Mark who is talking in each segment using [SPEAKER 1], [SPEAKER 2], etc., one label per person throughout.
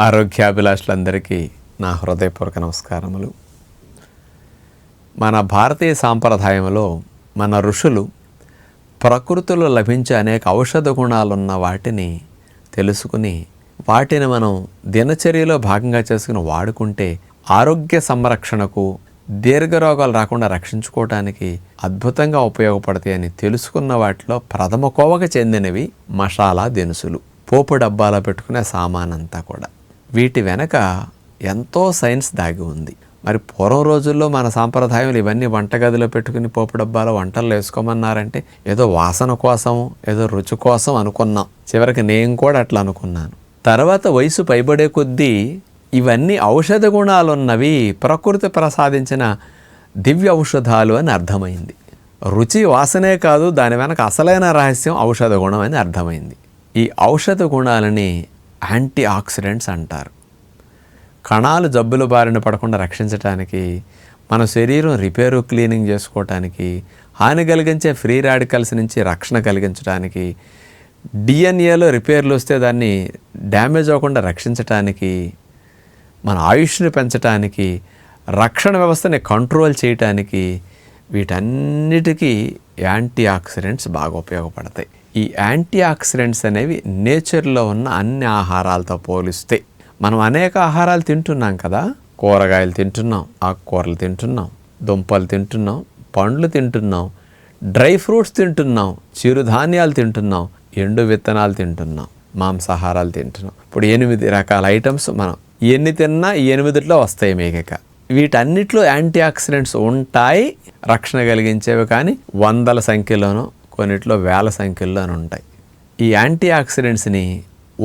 [SPEAKER 1] ఆరోగ్యాభిలాషులందరికీ నా హృదయపూర్వక నమస్కారములు. మన భారతీయ సాంప్రదాయంలో మన ఋషులు ప్రకృతిలో లభించే అనేక ఔషధ గుణాలున్న వాటిని తెలుసుకుని వాటిని మనం దినచర్యలో భాగంగా చేసుకుని వాడుకుంటే ఆరోగ్య సంరక్షణకు దీర్ఘరోగాలు రాకుండా రక్షించుకోవటానికి అద్భుతంగా ఉపయోగపడతాయని తెలుసుకున్న వాటిలో ప్రథమ కోవకు చెందినవి మసాలా దినుసులు. పోపు డబ్బాలో పెట్టుకునే సామానంతా కూడా. వీటి వెనక ఎంతో సైన్స్ దాగి ఉంది. మరి పూర్వం రోజుల్లో మన సాంప్రదాయం ఇవన్నీ వంటగదిలో పెట్టుకుని పోపు డబ్బాలో వంటలు వేసుకోమన్నారంటే ఏదో వాసన కోసం ఏదో రుచి కోసం అనుకున్నాం. చివరికి నేను కూడా అట్లా అనుకున్నాను. తర్వాత వయసు పైబడే కొద్దీ ఇవన్నీ ఔషధ గుణాలున్నవి ప్రకృతి ప్రసాదించిన దివ్య ఔషధాలు అని అర్థమైంది. రుచి వాసనే కాదు దాని వెనక అసలైన రహస్యం ఔషధ గుణం అని అర్థమైంది. ఈ ఔషధ గుణాలని యాంటీ ఆక్సిడెంట్స్ అంటారు. కణాలు జబ్బుల బారిన పడకుండా రక్షించడానికి మన శరీరం రిపేరు క్లీనింగ్ చేసుకోవటానికి హాని కలిగించే ఫ్రీ రాడికల్స్ నుంచి రక్షణ కలిగించడానికి డిఎన్ఏలో రిపేర్లు వస్తే దాన్ని డ్యామేజ్ అవ్వకుండా రక్షించటానికి మన ఆయుష్ని పెంచటానికి రక్షణ వ్యవస్థని కంట్రోల్ చేయటానికి వీటన్నిటికీ యాంటీ ఆక్సిడెంట్స్ బాగా ఉపయోగపడతాయి. ఈ యాంటీ ఆక్సిడెంట్స్ అనేవి నేచర్లో ఉన్న అన్ని ఆహారాలతో పోలిస్తే మనం అనేక ఆహారాలు తింటున్నాం కదా. కూరగాయలు తింటున్నాం ఆకుకూరలు తింటున్నాం దుంపలు తింటున్నాం పండ్లు తింటున్నాం డ్రై ఫ్రూట్స్ తింటున్నాం చిరుధాన్యాలు తింటున్నాం ఎండు విత్తనాలు తింటున్నాం మాంసాహారాలు తింటున్నాం. ఇప్పుడు ఎనిమిది రకాల ఐటమ్స్ మనం ఎన్ని తిన్నా ఎనిమిదిట్లో ఎనిమిదిలో వస్తాయి మీకక వీటన్నిటిలో యాంటీ ఆక్సిడెంట్స్ ఉంటాయి రక్షణ కలిగించేవి కానీ వందల సంఖ్యలోనూ కొన్నిట్లో వేల సంఖ్యలోనూ ఉంటాయి. ఈ యాంటీ ఆక్సిడెంట్స్ని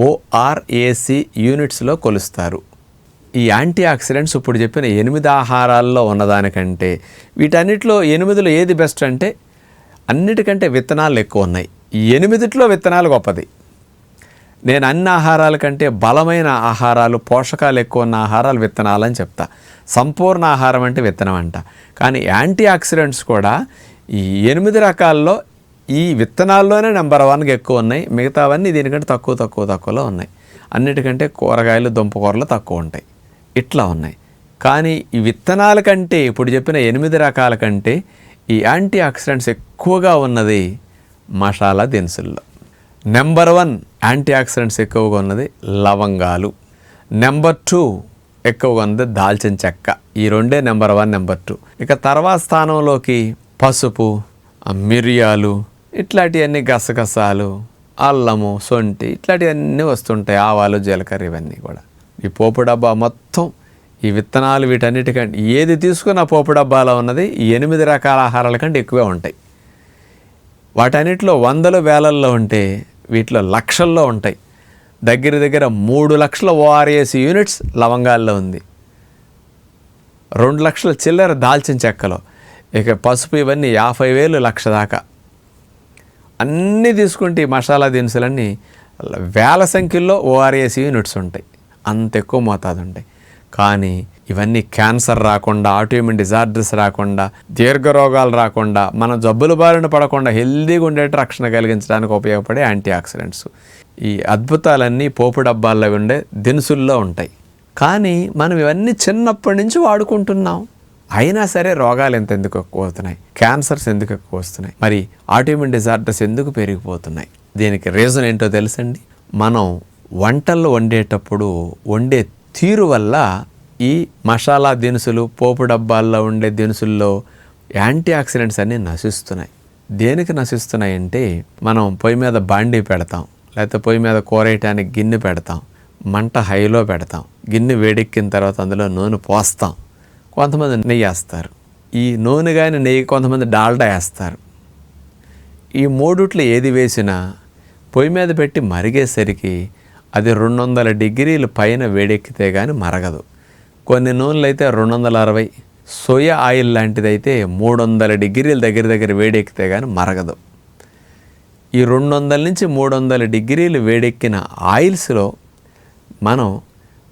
[SPEAKER 1] ఓఆర్ఏసి యూనిట్స్లో కొలుస్తారు. ఈ యాంటీ ఆక్సిడెంట్స్ ఇప్పుడు చెప్పిన ఎనిమిది ఆహారాల్లో ఉన్నదానికంటే వీటన్నిటిలో ఎనిమిదిలో ఏది బెస్ట్ అంటే అన్నిటికంటే విత్తనాలు ఎక్కువ ఉన్నాయి. ఈ ఎనిమిదిట్లో విత్తనాలు గొప్పది. నేను అన్ని ఆహారాల కంటే బలమైన ఆహారాలు పోషకాలు ఎక్కువ ఉన్న ఆహారాలు విత్తనాలు అని చెప్తా. సంపూర్ణ ఆహారం అంటే విత్తనం అంట. కానీ యాంటీ ఆక్సిడెంట్స్ కూడా ఈ ఎనిమిది రకాల్లో ఈ విత్తనాల్లోనే నెంబర్ వన్గా ఎక్కువ ఉన్నాయి. మిగతావన్నీ దీనికంటే తక్కువ తక్కువ తక్కువలో ఉన్నాయి. అన్నిటికంటే కూరగాయలు దుంపకూరలు తక్కువ ఉంటాయి. ఇట్లా ఉన్నాయి. కానీ ఈ విత్తనాల కంటే ఇప్పుడు చెప్పిన ఎనిమిది రకాల కంటే ఈ యాంటీ ఆక్సిడెంట్స్ ఎక్కువగా ఉన్నది మసాలా దినుసుల్లో. నెంబర్ వన్ యాంటీ ఆక్సిడెంట్స్ ఎక్కువగా ఉన్నది లవంగాలు. నెంబర్ టూ ఎక్కువగా ఉన్నది దాల్చిన చెక్క. ఈ రెండే నెంబర్ వన్ నెంబర్ టూ. ఇక తర్వాత స్థానంలోకి పసుపు మిరియాలు ఇట్లాంటివన్నీ గసగసాలు అల్లము సొంటి ఇట్లాంటివన్నీ వస్తుంటాయి ఆవాలు జీలకర్ర ఇవన్నీ కూడా. ఈ పోపు డబ్బా మొత్తం ఈ విత్తనాలు వీటన్నిటికంటే ఏది తీసుకున్న పోపు డబ్బాలో ఉన్నది ఈ ఎనిమిది రకాల ఆహారాల కంటే ఎక్కువే ఉంటాయి. వాటన్నిటిలో వందలు వేలల్లో ఉంటే వీటిలో లక్షల్లో ఉంటాయి. దగ్గర దగ్గర మూడు లక్షల ఓఆర్ఎస్ యూనిట్స్ లవంగాల్లో ఉంది. రెండు లక్షల చిల్లర దాల్చిన చెక్కలో. ఇక పసుపు ఇవన్నీ యాభై వేలు లక్ష దాకా. అన్నీ తీసుకుంటే ఈ మసాలా దినుసులన్నీ వేల సంఖ్యలో ఓఆర్ఏసి యూనిట్స్ ఉంటాయి. అంత ఎక్కువ మోతాదు ఉంటాయి. కానీ ఇవన్నీ క్యాన్సర్ రాకుండా ఆటోమిన్ డిజార్డర్స్ రాకుండా దీర్ఘ రోగాలు రాకుండా మన జబ్బుల బారిన పడకుండా హెల్దీగా ఉండేట్టు రక్షణ కలిగించడానికి ఉపయోగపడే యాంటీ ఆక్సిడెంట్స్ ఈ అద్భుతాలన్నీ పోపు డబ్బాల్లో ఉండే దినుసుల్లో ఉంటాయి. కానీ మనం ఇవన్నీ చిన్నప్పటి నుంచి వాడుకుంటున్నాం. అయినా సరే రోగాలు ఎంత ఎందుకు ఎక్కువ అవుతున్నాయి? క్యాన్సర్స్ ఎందుకు ఎక్కువ వస్తున్నాయి? మరి ఆటోమిన్ డిజార్డర్స్ ఎందుకు పెరిగిపోతున్నాయి? దీనికి రీజన్ ఏంటో తెలుసండి? మనం వంటల్లో వండేటప్పుడు వండే తీరు వల్ల ఈ మసాలా దినుసులు పోపు డబ్బాల్లో ఉండే దినుసుల్లో యాంటీ ఆక్సిడెంట్స్ అన్నీ నశిస్తున్నాయి. దేనికి నశిస్తున్నాయి అంటే మనం పొయ్యి మీద బాండీ పెడతాం లేకపోతే పొయ్యి మీద కూరేయటానికి గిన్నె పెడతాం మంట హైలో పెడతాం గిన్నె వేడెక్కిన తర్వాత అందులో నూనె పోస్తాం. కొంతమంది నెయ్యి వేస్తారు. ఈ నూనె కానీ నెయ్యి కొంతమంది డాల్డా వేస్తారు. ఈ మూడిట్లో ఏది వేసినా పొయ్యి మీద పెట్టి మరిగేసరికి అది రెండు వందల డిగ్రీల పైన వేడెక్కితే కానీ మరగదు. కొన్ని నూనెలు అయితే రెండు వందల అరవై. సోయా ఆయిల్ లాంటిది అయితే మూడు వందల డిగ్రీల దగ్గర దగ్గర వేడెక్కితే కానీ మరగదు. ఈ రెండు వందల నుంచి మూడు వందల డిగ్రీలు వేడెక్కిన ఆయిల్స్లో మనం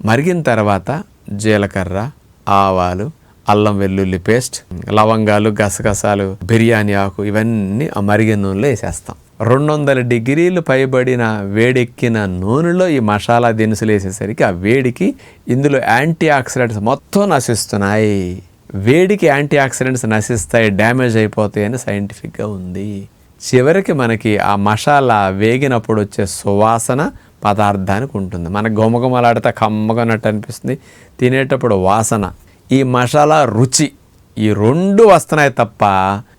[SPEAKER 1] మరిగిన తర్వాత జీలకర్ర ఆవాలు అల్లం వెల్లుల్లి పేస్ట్ లవంగాలు గసగసాలు బిర్యానీ ఆకు ఇవన్నీ ఆ మరిగిన నూనెలో వేసేస్తాం. రెండు వందల డిగ్రీలు పైబడిన వేడెక్కిన నూనెలో ఈ మసాలా దినుసులు వేసేసరికి ఆ వేడికి ఇందులో యాంటీ ఆక్సిడెంట్స్ మొత్తం నశిస్తున్నాయి. వేడికి యాంటీ ఆక్సిడెంట్స్ నశిస్తాయి డ్యామేజ్ అయిపోతాయి అని సైంటిఫిక్గా ఉంది. చివరికి మనకి ఆ మసాలా వేగినప్పుడు వచ్చే సువాసన పదార్థానికి ఉంటుంది. మనకు గుమగుమలాడితే కమ్మగనట్టు అనిపిస్తుంది. తినేటప్పుడు వాసన. ఈ మసాలా రుచి ఈ రెండు వస్తున్నాయి తప్ప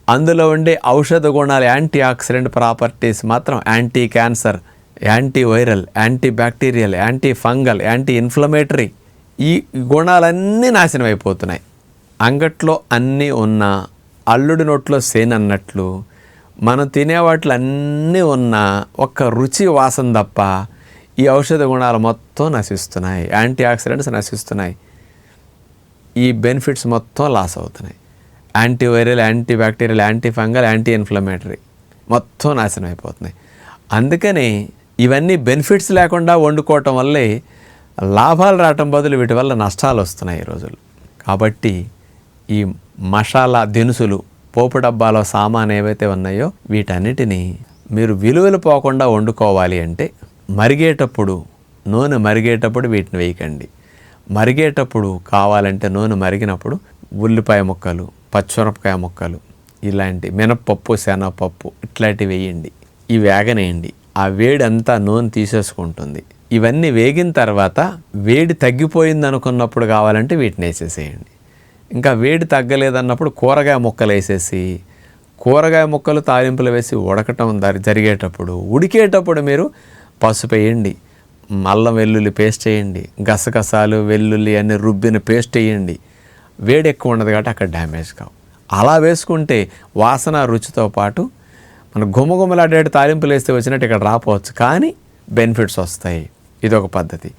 [SPEAKER 1] అందులో ఉండే ఔషధ గుణాలు యాంటీ ఆక్సిడెంట్ ప్రాపర్టీస్ మాత్రం anticancer antiviral antibacterial antifungal anti inflammatory ఈ గుణాలన్నీ నాశనం అయిపోతున్నాయి. అంగట్లో అన్నీ ఉన్న అల్లుడి నోట్లో సేన్ అన్నట్లు మనం తినే వాటిలో అన్నీ ఉన్న ఒక్క రుచి వాసన తప్ప ఈ ఔషధ గుణాలు మొత్తం నశిస్తున్నాయి. Anti oxidants నశిస్తున్నాయి. ఈ బెనిఫిట్స్ మొత్తం లాస్ అవుతున్నాయి. Antiviral antibacterial antifungal anti inflammatory మొత్తం నాశనం అయిపోతున్నాయి. అందుకని ఇవన్నీ బెనిఫిట్స్ లేకుండా వండుకోవటం వల్లే లాభాలు రావటం బదులు వీటి వల్ల నష్టాలు వస్తున్నాయి ఈ రోజులు కాబట్టి ఈ మసాలా దినుసులు పోపు డబ్బాలో సామాన్ ఏవైతే ఉన్నాయో వీటన్నిటినీ మీరు విలువలు పోకుండా వండుకోవాలి అంటే మరిగేటప్పుడు నూనె మరిగేటప్పుడు వీటిని వేయకండి. మరిగేటప్పుడు కావాలంటే నూనె మరిగినప్పుడు ఉల్లిపాయ ముక్కలు పచ్చిమిరపకాయ ముక్కలు ఇలాంటి మినప్పప్పు శనగపప్పు ఇట్లాంటివి వేయండి. ఇవి వేగనేయండి. ఆ వేడి అంతా నూనె తీసేసుకుంటుంది. ఇవన్నీ వేగిన తర్వాత వేడి తగ్గిపోయింది అనుకున్నప్పుడు కావాలంటే వీటిని వేసేసేయండి. ఇంకా వేడి తగ్గలేదన్నప్పుడు కూరగాయ ముక్కలు వేసేసి కూరగాయ ముక్కలు తాలింపులు వేసి ఉడకటం జరిగేటప్పుడు ఉడికేటప్పుడు మీరు పసుపు వేయండి. అల్లం వెల్లుల్లి పేస్ట్ వేయండి. గసగసాలు వెల్లుల్లి అన్ని రుబ్బిన పేస్ట్ వేయండి. వేడి ఎక్కువ ఉండదు కాబట్టి అక్కడ డ్యామేజ్ కావు. అలా వేసుకుంటే వాసన రుచితో పాటు మన గుమగుమలాడేటి తాలింపులు వేస్తే వచ్చినట్టు ఇక్కడ రాపోవచ్చు. కానీ బెనిఫిట్స్ వస్తాయి. ఇది ఒక పద్ధతి.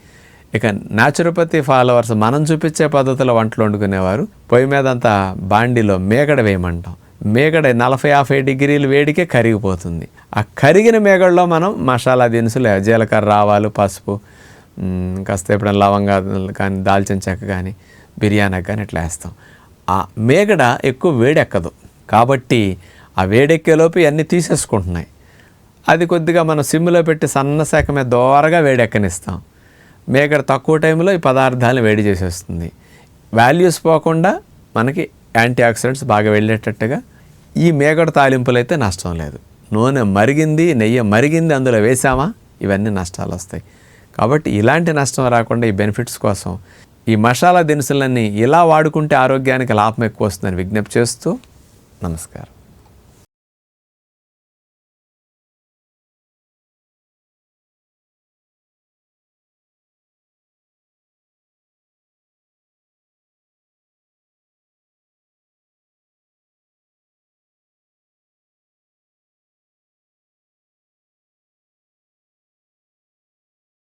[SPEAKER 1] ఇక న్యాచురోపతి ఫాలోవర్స్ మనం చూపించే పద్ధతిలో వంటలు వండుకునేవారు. పొయ్యి మీద అంతా బాండిలో మేకడ వేయమంటాం. మేగడ నలభై యాభై డిగ్రీలు వేడికే కరిగిపోతుంది. ఆ కరిగిన మేగడలో మనం మసాలా దినుసులు జీలకర్ర ఆవాలు పసుపు కాస్త ఎప్పుడైనా లవంగా కానీ దాల్చిన చెక్క కానీ బిర్యానీకి కానీ ఇట్లా వేస్తాం. ఆ మేగడ ఎక్కువ వేడెక్కదు. కాబట్టి ఆ వేడెక్కేలోపు ఇవన్నీ తీసేసుకుంటున్నాయి. అది కొద్దిగా మనం సిమ్లో పెట్టి సన్న శాఖ మీద దోరగా వేడెక్కనిస్తాం. మేకడ తక్కువ టైంలో ఈ పదార్థాలను వేడి చేసేస్తుంది. వాల్యూస్ పోకుండా మనకి యాంటీ ఆక్సిడెంట్స్ బాగా వెళ్ళేటట్టుగా ఈ మేకడ తాలింపులు అయితే నష్టం లేదు. నూనె మరిగింది నెయ్యి మరిగింది అందులో వేసామా ఇవన్నీ నష్టాలు వస్తాయి. కాబట్టి ఇలాంటి నష్టం రాకుండా ఈ బెనిఫిట్స్ కోసం ఈ మసాలా దినుసులన్నీ ఇలా వాడుకుంటే ఆరోగ్యానికి లాభం ఎక్కువ వస్తుందని విజ్ఞప్తి చేస్తూ నమస్కారం.